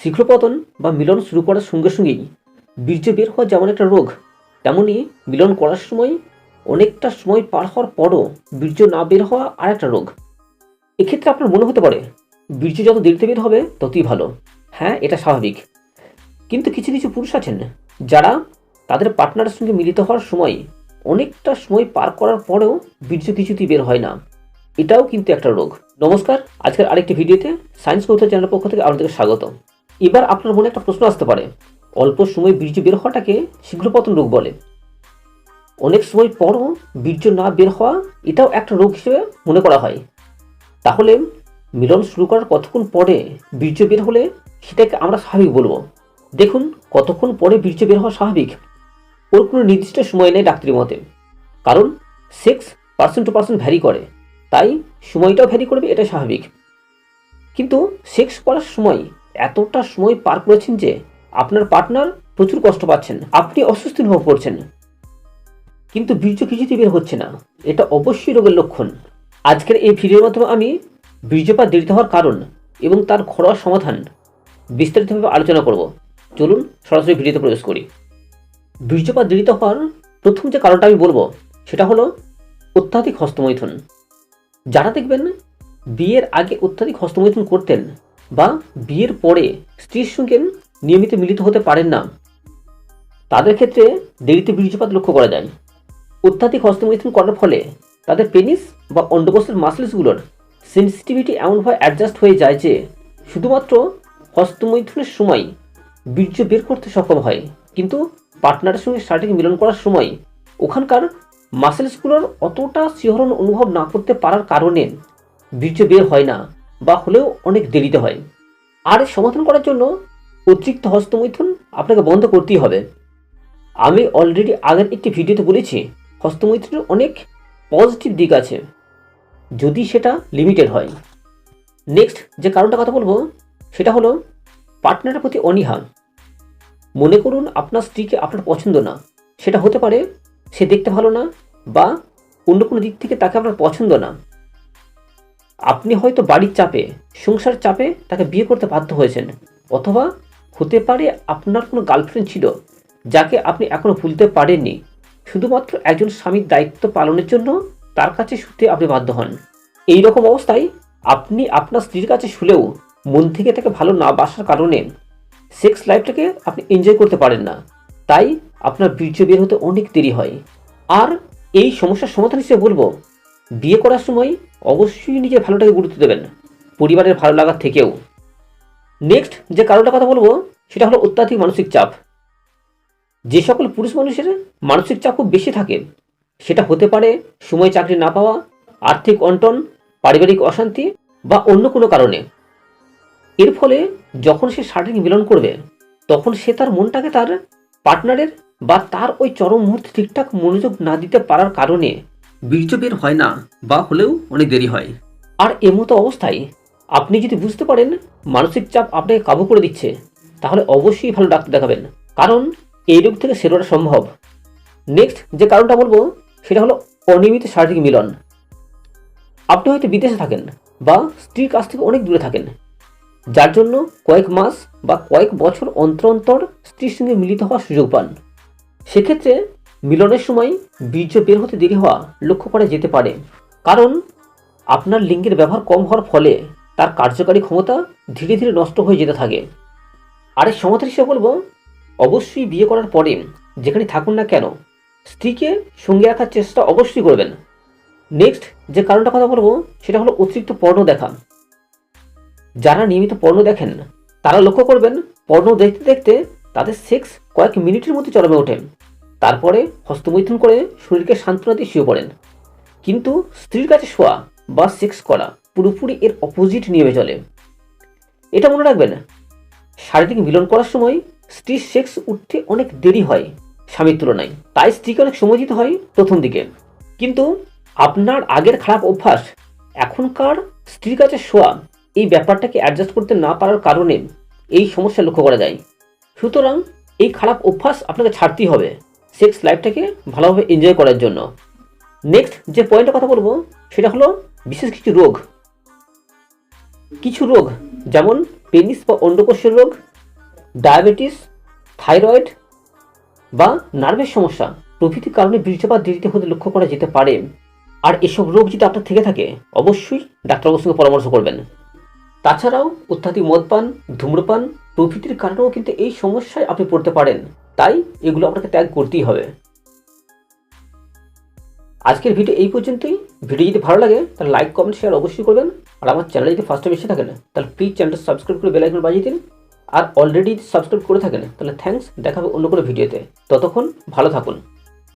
শীঘ্রপতন বা মিলন শুরু করার সঙ্গে সঙ্গেই বীর্য বের হওয়া যেমন একটা রোগ তেমনই মিলন করার সময় অনেকটা সময় পার হওয়ার পরও বীর্য না বের হওয়া আর একটা রোগ। এক্ষেত্রে আপনার মনে হতে পারে, বীর্য যত দেরিতে বের হবে ততই ভালো। হ্যাঁ এটা স্বাভাবিক। কিন্তু কিছু কিছু পুরুষ আছেন যারা তাদের পার্টনারের সঙ্গে মিলিত হওয়ার সময় অনেকটা সময় পার করার পরেও বীর্য কিছুতেই বের হয় না। এটাও কিন্তু একটা রোগ। নমস্কার, আজকের আরেকটি ভিডিওতে সায়েন্স কৌথা চ্যানেলের পক্ষ থেকে আপনাদেরকে স্বাগত এবার আপনার মনে একটা প্রশ্ন আসতে পারে। অল্প সময় বীর্য বের হওয়াটাকে শীঘ্রপতন রোগ বলে। অনেক সময় পরও বীর্য না বের হওয়া এটাও একটা রোগ হিসেবে মনে করা হয়। তাহলে মিলন শুরু করার কতক্ষণ পরে বীর্য বের হলে সেটাকে আমরা স্বাভাবিক বলব? দেখুন, কতক্ষণ পরে বীর্য বের হওয়া স্বাভাবিক? ওর কোনো নির্দিষ্ট সময় নেই ডাক্তারের মতে। কারণ six percent to percent vary করে। তাই সময়টাও ভ্যারি করবে এটা স্বাভাবিক। কিন্তু সেক্স করার সময় এতটা সময় পার করেছেন যে আপনার পার্টনার প্রচুর কষ্ট পাচ্ছেন। আপনি অস্বস্তি অনুভব করছেন। কিন্তু বীর্য কিছুতেই বের হচ্ছে না। এটা অবশ্যই রোগের লক্ষণ। আজকের এই ভিডিওর মাধ্যমে আমি বীর্যপাত দেরিতে হওয়ার কারণ এবং তার ঘরোয়া সমাধান বিস্তারিতভাবে আলোচনা করব। চলুন সরাসরি ভিডিওতে প্রবেশ করি। বীর্যপাত দেরিতে হওয়ার প্রথম যে কারণটা আমি বলব, সেটা হলো অত্যাধিক হস্তমৈথুন। যারা দেখবেন বিয়ের আগে অত্যাধিক হস্তমৈথুন করতেন বা বিয়ের পরে স্ত্রীর সঙ্গে নিয়মিত মিলিত হতে পারেন না। তাদের ক্ষেত্রে দেরিতে বীর্যপাত লক্ষ্য করা যায়। অত্যাধিক হস্তমৈথুন করার ফলে তাদের পেনিস বা অন্ডকোষের মাসেলসগুলোর সেন্সিটিভিটি এমনভাবে অ্যাডজাস্ট হয়ে যায় যে শুধুমাত্র হস্তমৈথুনের সময় বীর্য বের করতে সক্ষম হয়। কিন্তু পার্টনারের সঙ্গে শারীরিক মিলন করার সময় ওখানকার মাসেলসগুলোর অতটা শিহরণ অনুভব না করতে পারার কারণে বীর্য বের হয় না। বা হলেও অনেক দেরিতে হয়। আর সমাধান করার জন্য অতিরিক্ত হস্তমৈথুন আপনাকে বন্ধ করতেই হবে। আমি অলরেডি আগের একটি ভিডিওতে বলেছি, হস্তমৈথুনের অনেক পজিটিভ দিক আছে, যদি সেটা লিমিটেড হয়। নেক্সট যে কারণটা কথা বলব, সেটা হলো পার্টনারের প্রতি অনীহা। মনে করুন আপনার স্ত্রীকে আপনার পছন্দ না, সেটা হতে পারে সে দেখতে ভালো না বা অন্য কোনো দিক থেকে তাকে আপনার পছন্দ না। আপনি হয়তো বাড়ির চাপে, সংসার চাপে তাকে বিয়ে করতে বাধ্য হয়েছেন, অথবা হতে পারে আপনার কোনো গার্লফ্রেন্ড ছিল যাকে আপনি এখনও ভুলতে পারেননি। শুধুমাত্র একজন স্বামীর দায়িত্ব পালনের জন্য তার কাছে শুতে আপনি বাধ্য হন। এই রকম অবস্থায় আপনি আপনার স্ত্রীর কাছে শুলেও মন থেকে তাকে ভালো না বাসার কারণে সেক্স লাইফটাকে আপনি এনজয় করতে পারেন না। তাই আপনার বীর্য বের হতে অনেক দেরি হয়। আর এই সমস্যার সমাধান হিসেবে বলব, বিয়ে করার সময় অবশ্যই নিজের ভালোটাকে গুরুত্ব দেবেন, পরিবারের ভালো লাগার থেকেও। নেক্সট যে কারণটা কথা বলব, সেটা হলো অত্যাধিক মানসিক চাপ। যে সকল পুরুষ মানুষের মানসিক চাপ খুব বেশি থাকে, সেটা হতে পারে সময় চাকরি না পাওয়া, আর্থিক অন্টন, পারিবারিক অশান্তি বা অন্য কোনো কারণে। এর ফলে যখন সে শারীরিক মিলন করবে, তখন সে তার মনটাকে তার পার্টনারের বা তার ওই চরম মুহূর্তে ঠিকঠাক মনোযোগ না দিতে পারার কারণে বীর্য বের হয় না বা হলেও অনেক দেরি হয়। আর এমতো অবস্থায় আপনি যদি বুঝতে পারেন মানসিক চাপ আপনাকে কাবু করে দিচ্ছে, তাহলে অবশ্যই ভালো ডাক্তার দেখাবেন। কারণ এই রোগ থেকে সেরোটা সম্ভব। নেক্সট যে কারণটা বলব, সেটা হলো অনিয়মিত শারীরিক মিলন। আপনি হয়তো বিদেশে থাকেন বা স্ত্রীর কাছ থেকে অনেক দূরে থাকেন। যার জন্য কয়েক মাস বা কয়েক বছর অন্তর অন্তর স্ত্রীর সঙ্গে মিলিত হওয়ার সুযোগ পান। সেক্ষেত্রে মিলনের সময় বীর্য বের হতে দেরি হওয়া লক্ষ্য করা যেতে পারে। কারণ আপনার লিঙ্গের ব্যবহার কম হওয়ার ফলে তার কার্যকারী ক্ষমতা ধীরে ধীরে নষ্ট হয়ে যেতে থাকে। আর এর সমাধান হিসেবে বলব, অবশ্যই বিয়ে করার পরে যেখানে থাকুন না কেন, স্ত্রীকে সঙ্গে রাখার চেষ্টা অবশ্যই করবেন। নেক্সট যে কারণটা কথা বলব, সেটা হলো অতিরিক্ত পর্ণ দেখা। যারা নিয়মিত পর্ণ দেখেন, তারা লক্ষ্য করবেন, পর্ণ দেখতে দেখতে তাদের সেক্স কয়েক মিনিটের মধ্যে চরমে ওঠে। তারপরে হস্তমৈথুন করে শরীরকে সান্ত্বনা দিয়ে শুয়ে পড়েন। কিন্তু স্ত্রীর কাছে শোয়া বা সেক্স করা পুরোপুরি এর অপোজিট নিয়মে চলে। এটা মনে রাখবেন, শারীরিক মিলন করার সময় স্ত্রীর সেক্স উঠতে অনেক দেরি হয় স্বামীর তুলনায়। তাই স্ত্রীকে অনেক সময় দিতে হয় প্রথম দিকে। কিন্তু আপনার আগের খারাপ অভ্যাস, এখনকার স্ত্রীর কাছে শোয়া, এই ব্যাপারটাকে অ্যাডজাস্ট করতে না পারার কারণে এই সমস্যা লক্ষ্য করা যায়। সুতরাং এই খারাপ অভ্যাস আপনাকে ছাড়তেই হবে। সেক্স লাইফটাকে ভালোভাবে এনজয় করার জন্য। নেক্সট যে পয়েন্টের কথা বলব, সেটা হলো বিশেষ কিছু রোগ। কিছু রোগ, যেমন পেনিস বা অন্ডকোষের রোগ ডায়াবেটিস থাইরয়েড বা নার্ভের সমস্যা প্রভৃতি কারণে বীর্যপাত দেরিতে হতে লক্ষ্য করা যেতে পারে। আর এসব রোগ যদি আপনার থেকে থাকে, অবশ্যই ডাক্তারবাবুর সঙ্গে পরামর্শ করবেন। তাছাড়াও অত্যাধিক মদপান, ধূম্রপান প্রভৃতির কারণেও কিন্তু এই সমস্যায় আপনি পড়তে পারেন। তাই এগুলো আপনাকে ত্যাগ করতেই হবে। আজকের ভিডিও এই পর্যন্তই। ভিডিও যদি ভালো লাগে, তাহলে লাইক কমেন্ট শেয়ার অবশ্যই করবেন। আর আমার চ্যানেল যদি ফার্স্ট টাইম এসে থাকেন, তাহলে প্লিজ চ্যানেলটা সাবস্ক্রাইব করে বেলাইকন বাজিয়ে দিন। আর অলরেডি সাবস্ক্রাইব করে থাকেন, তাহলে থ্যাঙ্কস দেখাবে অন্য কোনো ভিডিওতে ততক্ষণ ভালো থাকুন।